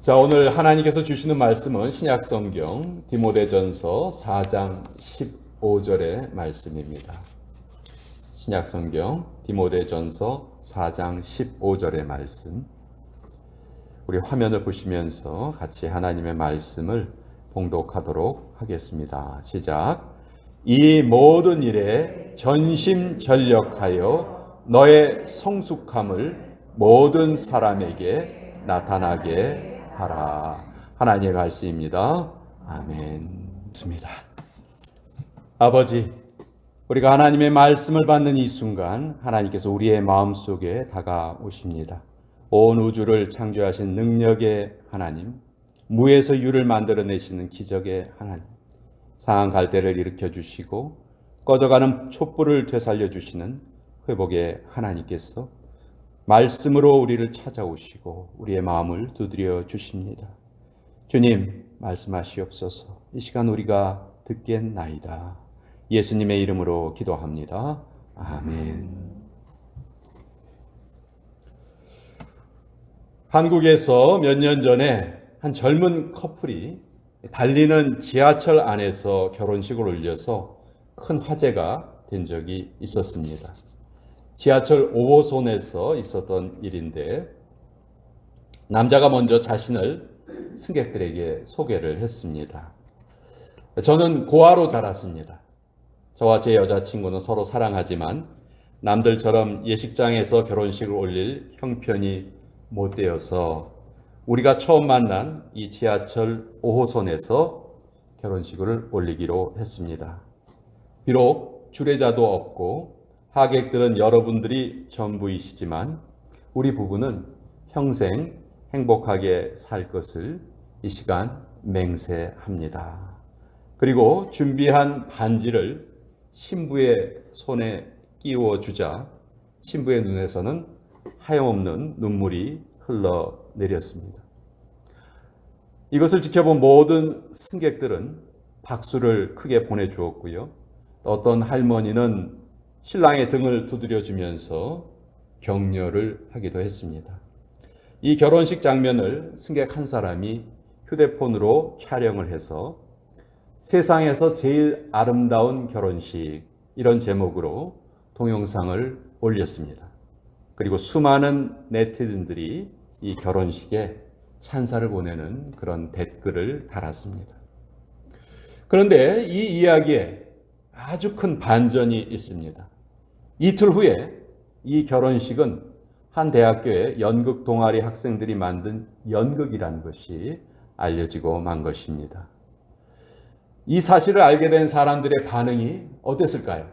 자, 오늘 하나님께서 주시는 말씀은 신약 성경 디모데전서 4장 15절의 말씀입니다. 신약 성경 디모데전서 4장 15절의 말씀. 우리 화면을 보시면서 같이 하나님의 말씀을 봉독하도록 하겠습니다. 시작. 이 모든 일에 전심전력하여 너의 성숙함을 모든 사람에게 나타나게 하라. 하나님의 말씀입니다. 아멘. 습니다. 아버지, 우리가 하나님의 말씀을 받는 이 순간 하나님께서 우리의 마음 속에 다가오십니다. 온 우주를 창조하신 능력의 하나님, 무에서 유를 만들어내시는 기적의 하나님, 상한 갈대를 일으켜 주시고 꺼져가는 촛불을 되살려 주시는 회복의 하나님께서 말씀으로 우리를 찾아오시고 우리의 마음을 두드려 주십니다. 주님, 말씀하시옵소서. 이 시간 우리가 듣겠나이다. 예수님의 이름으로 기도합니다. 아멘. 한국에서 몇 년 전에 한 젊은 커플이 달리는 지하철 안에서 결혼식을 올려서 큰 화제가 된 적이 있었습니다. 지하철 5호선에서 있었던 일인데 남자가 먼저 자신을 승객들에게 소개를 했습니다. 저는 고아로 자랐습니다. 저와 제 여자친구는 서로 사랑하지만 남들처럼 예식장에서 결혼식을 올릴 형편이 못 되어서 우리가 처음 만난 이 지하철 5호선에서 결혼식을 올리기로 했습니다. 비록 주례자도 없고 하객들은 여러분들이 전부이시지만 우리 부부는 평생 행복하게 살 것을 이 시간 맹세합니다. 그리고 준비한 반지를 신부의 손에 끼워 주자 신부의 눈에서는 하염없는 눈물이 흘러 내렸습니다. 이것을 지켜본 모든 승객들은 박수를 크게 보내주었고요. 어떤 할머니는 신랑의 등을 두드려 주면서 격려를 하기도 했습니다. 이 결혼식 장면을 승객 한 사람이 휴대폰으로 촬영을 해서 세상에서 제일 아름다운 결혼식 이런 제목으로 동영상을 올렸습니다. 그리고 수많은 네티즌들이 이 결혼식에 찬사를 보내는 그런 댓글을 달았습니다. 그런데 이 이야기에 아주 큰 반전이 있습니다. 이틀 후에 이 결혼식은 한 대학교의 연극 동아리 학생들이 만든 연극이라는 것이 알려지고 만 것입니다. 이 사실을 알게 된 사람들의 반응이 어땠을까요?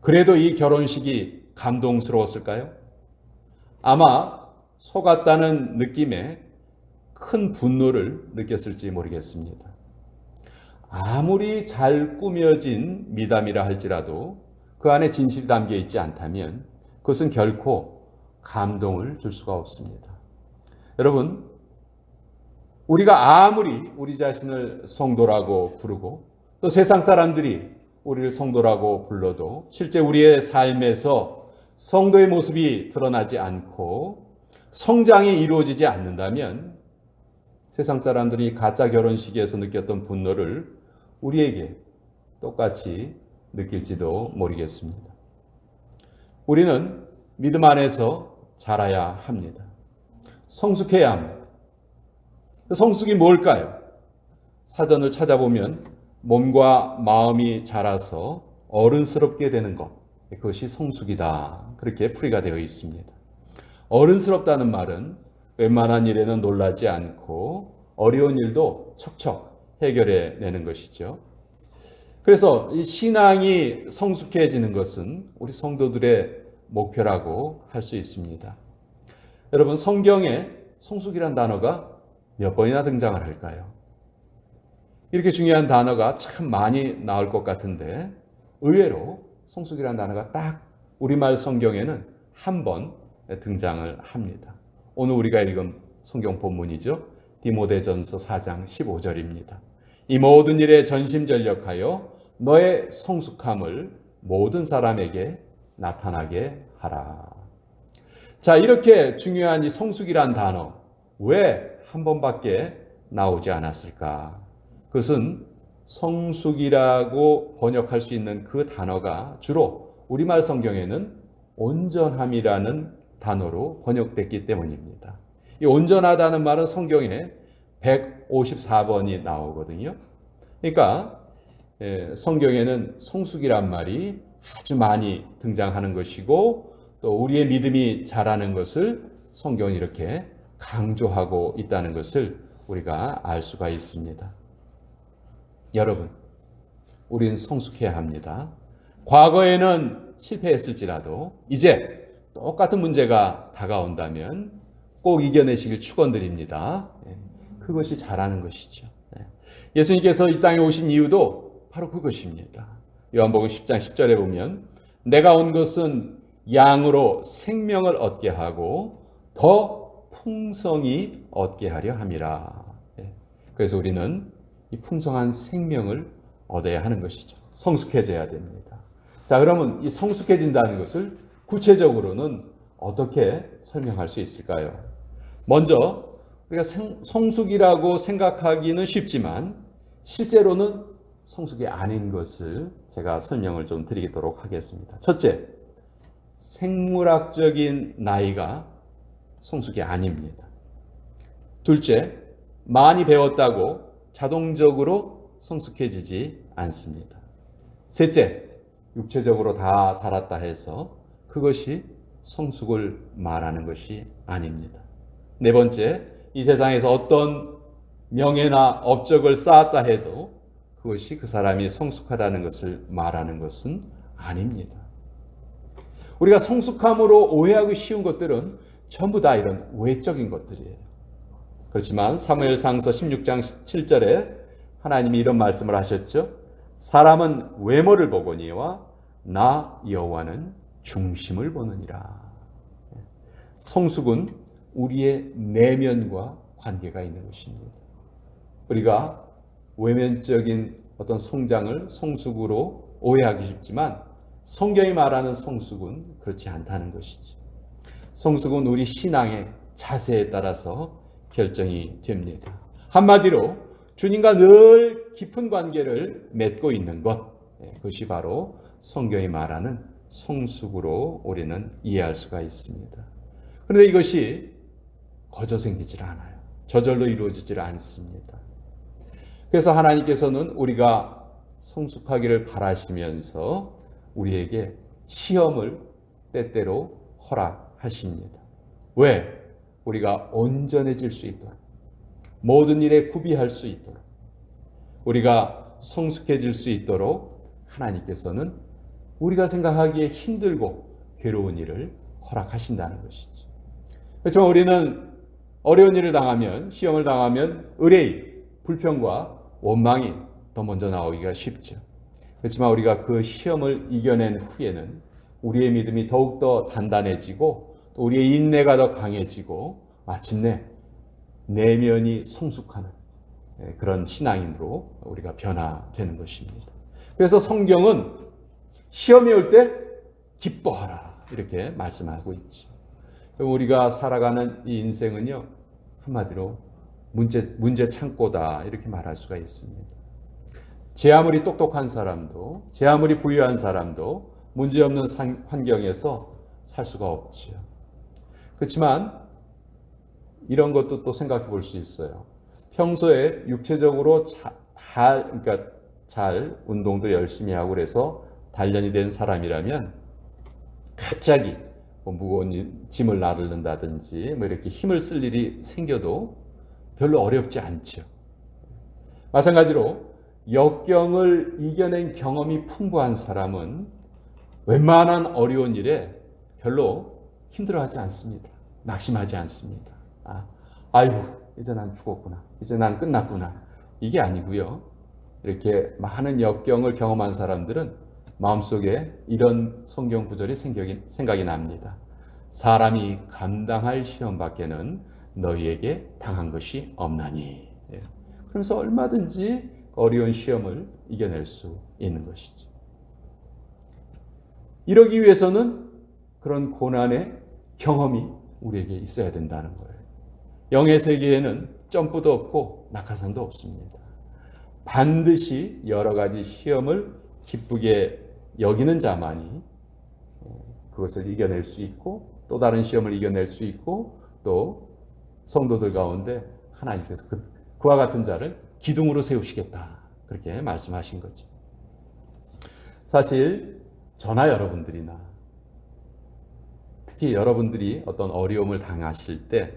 그래도 이 결혼식이 감동스러웠을까요? 아마 속았다는 느낌에 큰 분노를 느꼈을지 모르겠습니다. 아무리 잘 꾸며진 미담이라 할지라도 그 안에 진실이 담겨 있지 않다면 그것은 결코 감동을 줄 수가 없습니다. 여러분, 우리가 아무리 우리 자신을 성도라고 부르고 또 세상 사람들이 우리를 성도라고 불러도 실제 우리의 삶에서 성도의 모습이 드러나지 않고 성장이 이루어지지 않는다면 세상 사람들이 가짜 결혼식에서 느꼈던 분노를 우리에게 똑같이 느낄지도 모르겠습니다. 우리는 믿음 안에서 자라야 합니다. 성숙해야 합니다. 성숙이 뭘까요? 사전을 찾아보면 몸과 마음이 자라서 어른스럽게 되는 것. 그것이 성숙이다. 그렇게 풀이가 되어 있습니다. 어른스럽다는 말은 웬만한 일에는 놀라지 않고 어려운 일도 척척 해결해 내는 것이죠. 그래서 이 신앙이 성숙해지는 것은 우리 성도들의 목표라고 할 수 있습니다. 여러분, 성경에 성숙이란 단어가 몇 번이나 등장을 할까요? 이렇게 중요한 단어가 참 많이 나올 것 같은데 의외로 성숙이라는 단어가 딱 우리말 성경에는 한 번 등장을 합니다. 오늘 우리가 읽은 성경 본문이죠. 디모데전서 4장 15절입니다. 이 모든 일에 전심전력하여 너의 성숙함을 모든 사람에게 나타나게 하라. 자, 이렇게 중요한 이 성숙이란 단어, 왜 한 번밖에 나오지 않았을까? 그것은 성숙이라고 번역할 수 있는 그 단어가 주로 우리말 성경에는 온전함이라는 단어로 번역됐기 때문입니다. 이 온전하다는 말은 성경에 154번이 나오거든요. 그러니까 예, 성경에는 성숙이란 말이 아주 많이 등장하는 것이고 또 우리의 믿음이 자라는 것을 성경은 이렇게 강조하고 있다는 것을 우리가 알 수가 있습니다. 여러분, 우리는 성숙해야 합니다. 과거에는 실패했을지라도 이제 똑같은 문제가 다가온다면 꼭 이겨내시길 축원드립니다. 예, 그것이 잘하는 것이죠. 예. 예수님께서 이 땅에 오신 이유도 바로 그것입니다. 요한복음 10장 10절에 보면 내가 온 것은 양으로 생명을 얻게 하고 더 풍성히 얻게 하려 함이라. 예. 그래서 우리는 이 풍성한 생명을 얻어야 하는 것이죠. 성숙해져야 됩니다. 자, 그러면 이 성숙해진다는 것을 구체적으로는 어떻게 설명할 수 있을까요? 먼저 우리가 성숙이라고 생각하기는 쉽지만 실제로는 성숙이 아닌 것을 제가 설명을 좀 드리도록 하겠습니다. 첫째, 생물학적인 나이가 성숙이 아닙니다. 둘째, 많이 배웠다고 자동적으로 성숙해지지 않습니다. 셋째, 육체적으로 다 자랐다 해서 그것이 성숙을 말하는 것이 아닙니다. 네 번째, 이 세상에서 어떤 명예나 업적을 쌓았다 해도 그것이 그 사람이 성숙하다는 것을 말하는 것은 아닙니다. 우리가 성숙함으로 오해하기 쉬운 것들은 전부 다 이런 외적인 것들이에요. 그렇지만 사무엘상서 16장 7절에 하나님이 이런 말씀을 하셨죠. 사람은 외모를 보거니와 나 여호와는 중심을 보느니라. 성숙은 우리의 내면과 관계가 있는 것입니다. 우리가 외면적인 어떤 성장을 성숙으로 오해하기 쉽지만 성경이 말하는 성숙은 그렇지 않다는 것이죠. 성숙은 우리 신앙의 자세에 따라서 결정이 됩니다. 한마디로 주님과 늘 깊은 관계를 맺고 있는 것, 예, 그것이 바로 성경이 말하는 성숙으로 우리는 이해할 수가 있습니다. 그런데 이것이 거저 생기질 않아요. 저절로 이루어지질 않습니다. 그래서 하나님께서는 우리가 성숙하기를 바라시면서 우리에게 시험을 때때로 허락하십니다. 왜? 우리가 온전해질 수 있도록, 모든 일에 구비할 수 있도록, 우리가 성숙해질 수 있도록 하나님께서는 우리가 생각하기에 힘들고 괴로운 일을 허락하신다는 것이죠. 그렇지만 우리는 어려운 일을 당하면, 시험을 당하면 의뢰의, 불평과 원망이 더 먼저 나오기가 쉽죠. 그렇지만 우리가 그 시험을 이겨낸 후에는 우리의 믿음이 더욱더 단단해지고 우리의 인내가 더 강해지고 마침내 내면이 성숙하는 예, 그런 신앙인으로 우리가 변화되는 것입니다. 그래서 성경은 시험이 올 때 기뻐하라 이렇게 말씀하고 있죠. 우리가 살아가는 이 인생은요 한마디로 문제 문제 창고다 이렇게 말할 수가 있습니다. 제 아무리 똑똑한 사람도 제 아무리 부유한 사람도 문제 없는 환경에서 살 수가 없지요. 그렇지만 이런 것도 또 생각해 볼 수 있어요. 평소에 육체적으로 잘, 그러니까 잘 운동도 열심히 하고 그래서 단련이 된 사람이라면 갑자기 뭐 무거운 짐을 나르는다든지 뭐 이렇게 힘을 쓸 일이 생겨도 별로 어렵지 않죠. 마찬가지로 역경을 이겨낸 경험이 풍부한 사람은 웬만한 어려운 일에 별로 힘들어하지 않습니다. 낙심하지 않습니다. 아, 아이고, 이제 난 죽었구나. 이제 난 끝났구나. 이게 아니고요. 이렇게 많은 역경을 경험한 사람들은 마음속에 이런 성경 구절이 생각이, 납니다. 사람이 감당할 시험 밖에는 너희에게 당한 것이 없나니. 예. 그러면서 얼마든지 어려운 시험을 이겨낼 수 있는 것이죠. 이러기 위해서는 그런 고난의 경험이 우리에게 있어야 된다는 거예요. 영의 세계에는 점프도 없고 낙하산도 없습니다. 반드시 여러 가지 시험을 기쁘게 여기는 자만이 그것을 이겨낼 수 있고 또 다른 시험을 이겨낼 수 있고 또 성도들 가운데 하나님께서 그, 그와 같은 자를 기둥으로 세우시겠다. 그렇게 말씀하신 거죠. 사실 저나 여러분들이나 특히 여러분들이 어떤 어려움을 당하실 때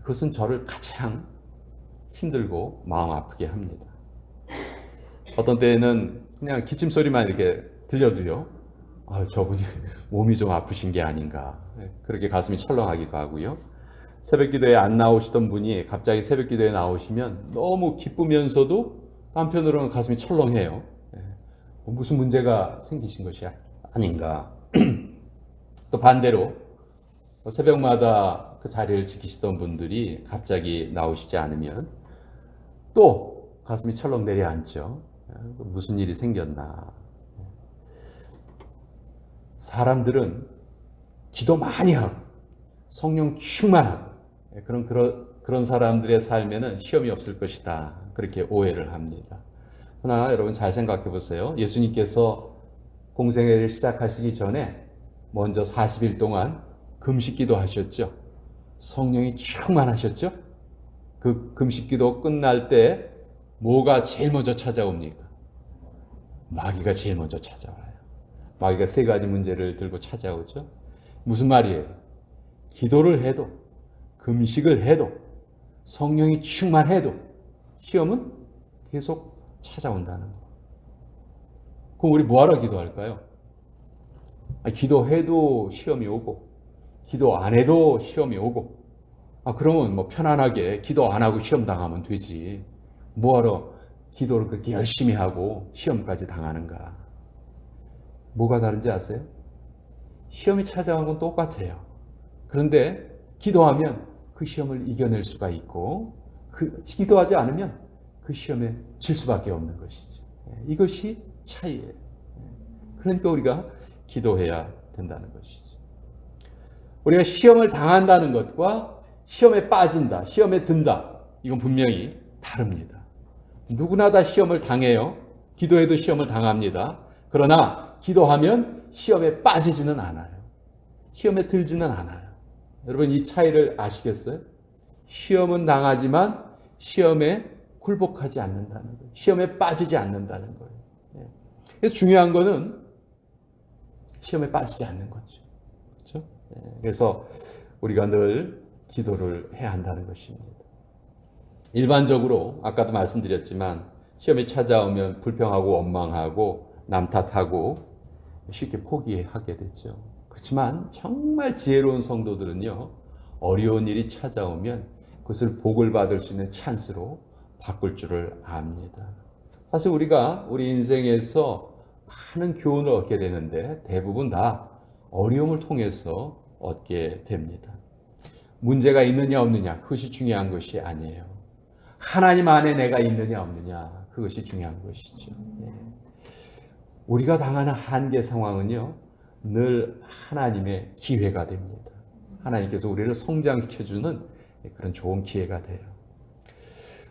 그것은 저를 가장 힘들고 마음 아프게 합니다. 어떤 때에는 그냥 기침 소리만 이렇게 들려도요. 아, 저분이 몸이 좀 아프신 게 아닌가. 그렇게 가슴이 철렁하기도 하고요. 새벽 기도에 안 나오시던 분이 갑자기 새벽 기도에 나오시면 너무 기쁘면서도 한편으로는 가슴이 철렁해요. 무슨 문제가 생기신 것이 아닌가. 또 반대로 새벽마다 그 자리를 지키시던 분들이 갑자기 나오시지 않으면 또 가슴이 철렁 내려앉죠. 무슨 일이 생겼나. 사람들은 기도 많이 하고 성령 충만하고 그런 그런 그런 사람들의 삶에는 시험이 없을 것이다. 그렇게 오해를 합니다. 그러나 여러분 잘 생각해 보세요. 예수님께서 공생애를 시작하시기 전에 먼저 40일 동안 금식 기도 하셨죠. 성령이 충만하셨죠. 그 금식 기도 끝날 때 뭐가 제일 먼저 찾아옵니까? 마귀가 제일 먼저 찾아와요. 마귀가 세 가지 문제를 들고 찾아오죠. 무슨 말이에요? 기도를 해도, 금식을 해도, 성령이 충만해도 시험은 계속 찾아온다는 거. 그럼 우리 뭐하러 기도할까요? 아, 기도해도 시험이 오고, 기도 안 해도 시험이 오고, 아, 그러면 뭐 편안하게 기도 안 하고 시험 당하면 되지. 뭐하러 기도를 그렇게 열심히 하고 시험까지 당하는가? 뭐가 다른지 아세요? 시험이 찾아온 건 똑같아요. 그런데 기도하면 그 시험을 이겨낼 수가 있고, 그, 기도하지 않으면 그 시험에 질 수밖에 없는 것이죠. 예, 이것이 차이예요. 예, 그러니까 우리가 기도해야 된다는 것이죠. 우리가 시험을 당한다는 것과 시험에 빠진다, 시험에 든다, 이건 분명히 다릅니다. 누구나 다 시험을 당해요. 기도해도 시험을 당합니다. 그러나 기도하면 시험에 빠지지는 않아요. 시험에 들지는 않아요. 여러분 이 차이를 아시겠어요? 시험은 당하지만 시험에 굴복하지 않는다는 거예요. 시험에 빠지지 않는다는 거예요. 예. 그래서 중요한 거는 시험에 빠지지 않는 거죠. 그렇죠? 예. 그래서 우리가 늘 기도를 해야 한다는 것입니다. 일반적으로 아까도 말씀드렸지만 시험이 찾아오면 불평하고 원망하고 남 탓하고 쉽게 포기하게 되죠. 그렇지만 정말 지혜로운 성도들은요, 어려운 일이 찾아오면 그것을 복을 받을 수 있는 찬스로 바꿀 줄을 압니다. 사실 우리가 우리 인생에서 많은 교훈을 얻게 되는데 대부분 다 어려움을 통해서 얻게 됩니다. 문제가 있느냐 없느냐 그것이 중요한 것이 아니에요. 하나님 안에 내가 있느냐 없느냐 그것이 중요한 것이죠. 예. 우리가 당하는 한계 상황은요 늘 하나님의 기회가 됩니다. 하나님께서 우리를 성장시켜주는 그런 좋은 기회가 돼요.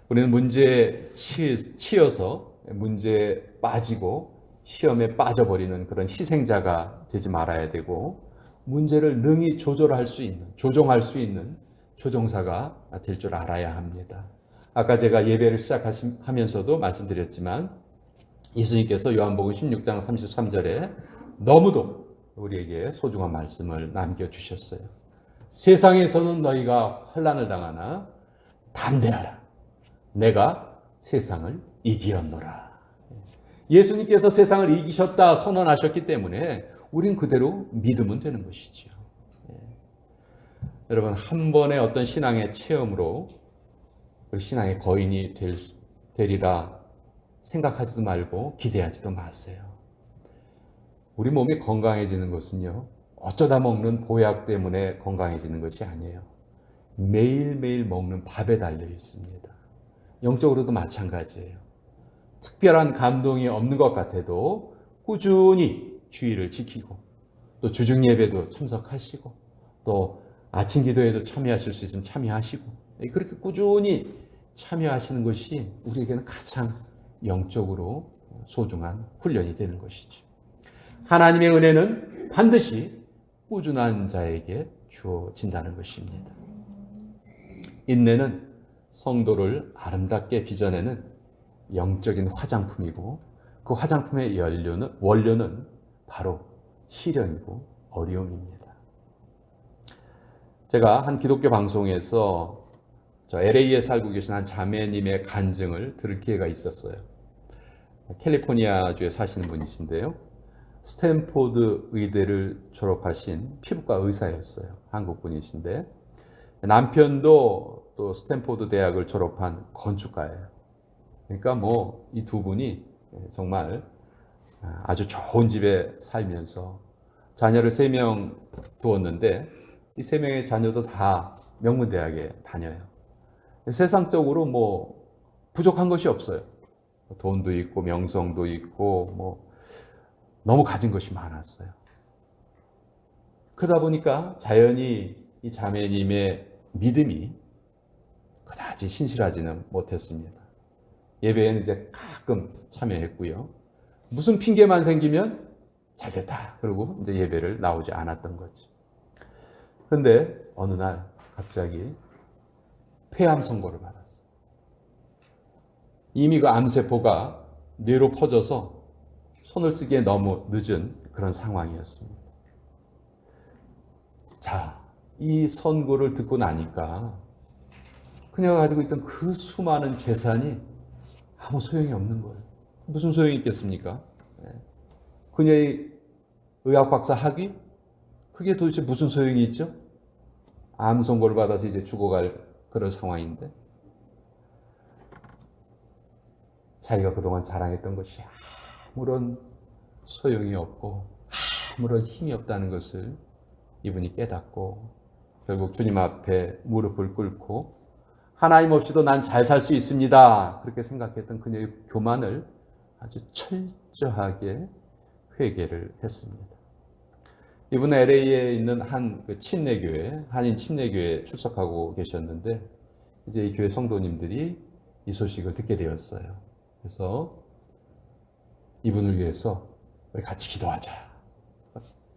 우리는 문제에 치여서 문제에 빠지고 시험에 빠져버리는 그런 희생자가 되지 말아야 되고 문제를 능히 조절할 수 있는, 조종할 수 있는 조종사가 될 줄 알아야 합니다. 아까 제가 예배를 시작하면서도 말씀드렸지만 예수님께서 요한복음 16장 33절에 너무도 우리에게 소중한 말씀을 남겨주셨어요. 세상에서는 너희가 환란을 당하나 담대하라. 내가 세상을 이기었노라. 예수님께서 세상을 이기셨다 선언하셨기 때문에 우린 그대로 믿으면 되는 것이죠. 예. 여러분 한 번의 어떤 신앙의 체험으로 우리 신앙의 거인이 될, 되리라 생각하지도 말고 기대하지도 마세요. 우리 몸이 건강해지는 것은요 어쩌다 먹는 보약 때문에 건강해지는 것이 아니에요. 매일매일 먹는 밥에 달려 있습니다. 영적으로도 마찬가지예요. 특별한 감동이 없는 것 같아도 꾸준히 주의를 지키고 또 주중 예배도 참석하시고 또 아침 기도에도 참여하실 수 있으면 참여하시고 그렇게 꾸준히 참여하시는 것이 우리에게는 가장 영적으로 소중한 훈련이 되는 것이죠. 하나님의 은혜는 반드시 꾸준한 자에게 주어진다는 것입니다. 인내는 성도를 아름답게 빚어내는 영적인 화장품이고 그 화장품의 연료는, 원료는 바로 시련이고 어려움입니다. 제가 한 기독교 방송에서 저 LA에 살고 계신 한 자매님의 간증을 들을 기회가 있었어요. 캘리포니아주에 사시는 분이신데요. 스탠포드 의대를 졸업하신 피부과 의사였어요. 한국 분이신데 남편도 또 스탠포드 대학을 졸업한 건축가예요. 그러니까 뭐 이 두 분이 정말 아주 좋은 집에 살면서 자녀를 세 명 두었는데 이 세 명의 자녀도 다 명문 대학에 다녀요. 세상적으로 뭐 부족한 것이 없어요. 돈도 있고 명성도 있고 뭐 너무 가진 것이 많았어요. 그러다 보니까 자연히 이 자매님의 믿음이 그다지 신실하지는 못했습니다. 예배에는 이제 가끔 참여했고요. 무슨 핑계만 생기면 잘 됐다. 그리고 이제 예배를 나오지 않았던 거지. 근데 어느 날 갑자기 폐암 선고를 받았어. 이미 그 암세포가 뇌로 퍼져서 손을 쓰기에 너무 늦은 그런 상황이었습니다. 자, 이 선고를 듣고 나니까 그녀가 가지고 있던 그 수많은 재산이 아무 소용이 없는 거예요. 무슨 소용이 있겠습니까? 네. 그녀의 의학 박사 학위? 그게 도대체 무슨 소용이 있죠? 암 선고를 받아서 이제 죽어갈 그런 상황인데 자기가 그동안 자랑했던 것이 아무런 소용이 없고 아무런 힘이 없다는 것을 이분이 깨닫고 결국 주님 앞에 무릎을 꿇고 하나님 없이도 난 잘 살 수 있습니다. 그렇게 생각했던 그녀의 교만을 아주 철저하게 회개를 했습니다. 이분 LA에 있는 한 그 침례교회, 한인 침례교회 출석하고 계셨는데 이제 이 교회 성도님들이 이 소식을 듣게 되었어요. 그래서 이분을 위해서 우리 같이 기도하자.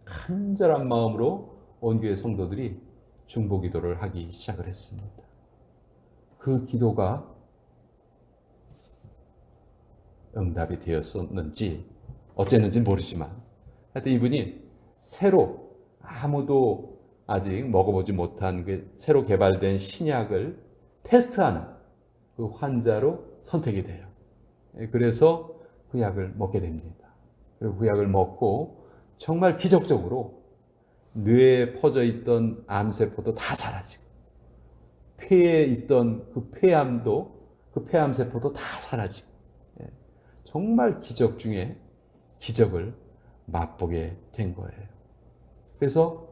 간절한 마음으로 온 교회 성도들이 중보 기도를 하기 시작을 했습니다. 그 기도가 응답이 되었었는지 어쨌는지 모르지만 하여튼 이분이 새로 아무도 아직 먹어보지 못한 그 새로 개발된 신약을 테스트하는 그 환자로 선택이 돼요. 예, 그래서 그 약을 먹게 됩니다. 그리고 그 약을 먹고 정말 기적적으로 뇌에 퍼져 있던 암세포도 다 사라지고 폐에 있던 그 폐암도 그 폐암세포도 다 사라지고 예, 정말 기적 중에 기적을 맛보게 된 거예요. 그래서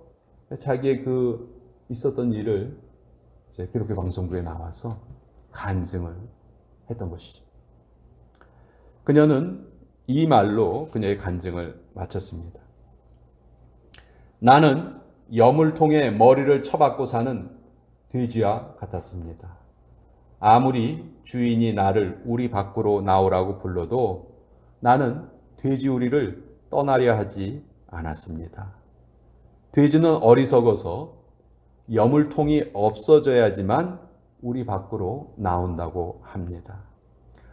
자기의 그 있었던 일을 이제 기독교 방송국에 나와서 간증을 했던 것이죠. 그녀는 이 말로 그녀의 간증을 마쳤습니다. 나는 염을 통해 머리를 쳐박고 사는 돼지와 같았습니다. 아무리 주인이 나를 우리 밖으로 나오라고 불러도 나는 돼지우리를 떠나려 하지 않았습니다. 돼지는 어리석어서 여물통이 없어져야지만 우리 밖으로 나온다고 합니다.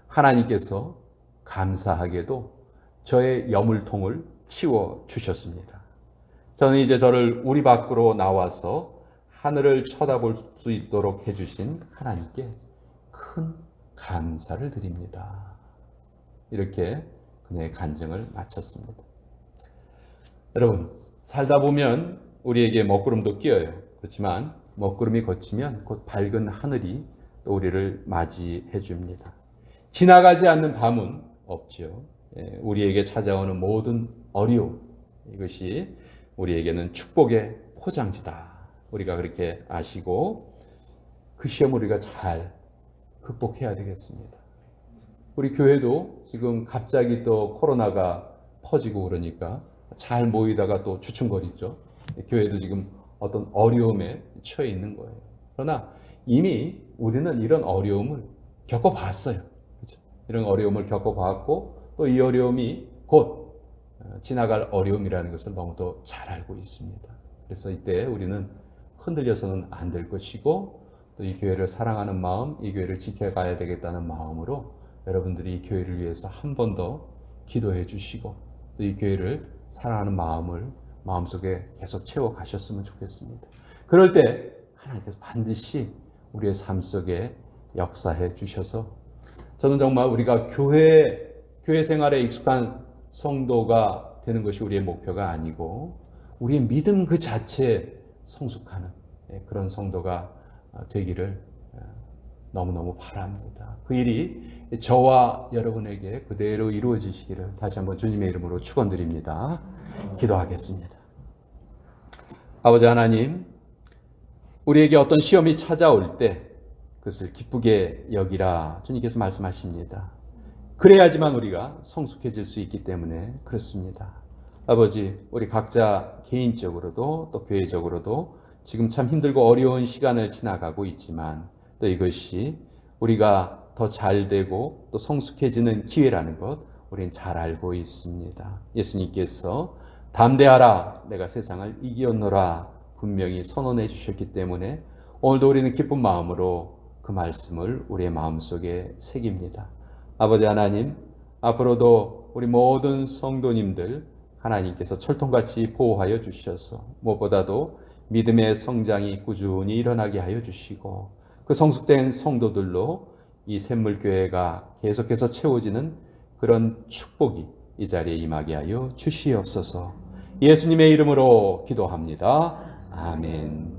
하나님께서 감사하게도 저의 여물통을 치워 주셨습니다. 저는 이제 저를 우리 밖으로 나와서 하늘을 쳐다볼 수 있도록 해주신 하나님께 큰 감사를 드립니다. 이렇게 그녀의 간증을 마쳤습니다. 여러분, 살다 보면 우리에게 먹구름도 끼어요. 그렇지만 먹구름이 거치면 곧 밝은 하늘이 또 우리를 맞이해 줍니다. 지나가지 않는 밤은 없지요. 예, 우리에게 찾아오는 모든 어려움, 이것이 우리에게는 축복의 포장지다. 우리가 그렇게 아시고 그 시험 우리가 잘 극복해야 되겠습니다. 우리 교회도 지금 갑자기 또 코로나가 퍼지고 그러니까 잘 모이다가 또 주춤거리죠. 교회도 지금 어떤 어려움에 처해 있는 거예요. 그러나 이미 우리는 이런 어려움을 겪어봤어요. 그렇죠? 이런 어려움을 겪어봤고 또 이 어려움이 곧 어, 지나갈 어려움이라는 것을 너무도 잘 알고 있습니다. 그래서 이때 우리는 흔들려서는 안 될 것이고 또 이 교회를 사랑하는 마음, 이 교회를 지켜가야 되겠다는 마음으로 여러분들이 이 교회를 위해서 한 번 더 기도해 주시고 또 이 교회를 사랑하는 마음을 마음속에 계속 채워 가셨으면 좋겠습니다. 그럴 때 하나님께서 반드시 우리의 삶 속에 역사해 주셔서 저는 정말 우리가 교회 교회 생활에 익숙한 성도가 되는 것이 우리의 목표가 아니고 우리의 믿음 그 자체에 성숙하는 예, 그런 성도가 되기를 어, 너무너무 바랍니다. 그 일이 저와 여러분에게 그대로 이루어지시기를 다시 한번 주님의 이름으로 축원드립니다. 기도하겠습니다. 아버지 하나님, 우리에게 어떤 시험이 찾아올 때 그것을 기쁘게 여기라 주님께서 말씀하십니다. 그래야지만 우리가 성숙해질 수 있기 때문에 그렇습니다. 아버지, 우리 각자 개인적으로도 또 교회적으로도 지금 참 힘들고 어려운 시간을 지나가고 있지만 또 이것이 우리가 더 잘 되고 또 성숙해지는 기회라는 것 우리는 잘 알고 있습니다. 예수님께서 담대하라 내가 세상을 이기었노라 분명히 선언해 주셨기 때문에 오늘도 우리는 기쁜 마음으로 그 말씀을 우리의 마음속에 새깁니다. 아버지 하나님 앞으로도 우리 모든 성도님들 하나님께서 철통같이 보호하여 주셔서 무엇보다도 믿음의 성장이 꾸준히 일어나게 하여 주시고 그 성숙된 성도들로 이 샘물교회가 계속해서 채워지는 그런 축복이 이 자리에 임하게 하여 주시옵소서 예수님의 이름으로 기도합니다. 아멘.